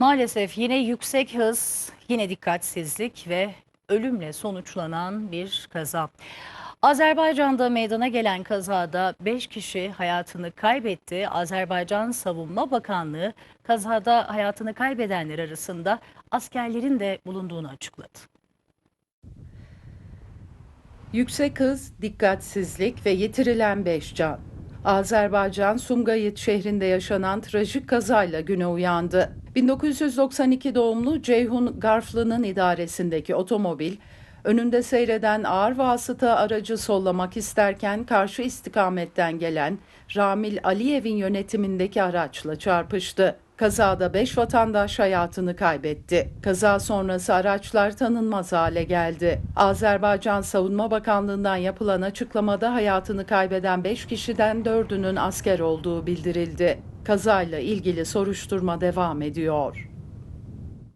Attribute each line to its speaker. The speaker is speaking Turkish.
Speaker 1: Maalesef yine yüksek hız, yine dikkatsizlik ve ölümle sonuçlanan bir kaza. Azerbaycan'da meydana gelen kazada 5 kişi hayatını kaybetti. Azerbaycan Savunma Bakanlığı kazada hayatını kaybedenler arasında askerlerin de bulunduğunu açıkladı.
Speaker 2: Yüksek hız, dikkatsizlik ve yitirilen 5 can. Azerbaycan Sumgayit şehrinde yaşanan trajik kazayla güne uyandı. 1992 doğumlu Ceyhun Garflı'nın idaresindeki otomobil, önünde seyreden ağır vasıta aracı sollamak isterken karşı istikametten gelen Ramil Aliyev'in yönetimindeki araçla çarpıştı. Kazada 5 vatandaş hayatını kaybetti. Kaza sonrası araçlar tanınmaz hale geldi. Azerbaycan Savunma Bakanlığı'ndan yapılan açıklamada hayatını kaybeden 5 kişiden 4'ünün asker olduğu bildirildi. Kazayla ilgili soruşturma devam ediyor.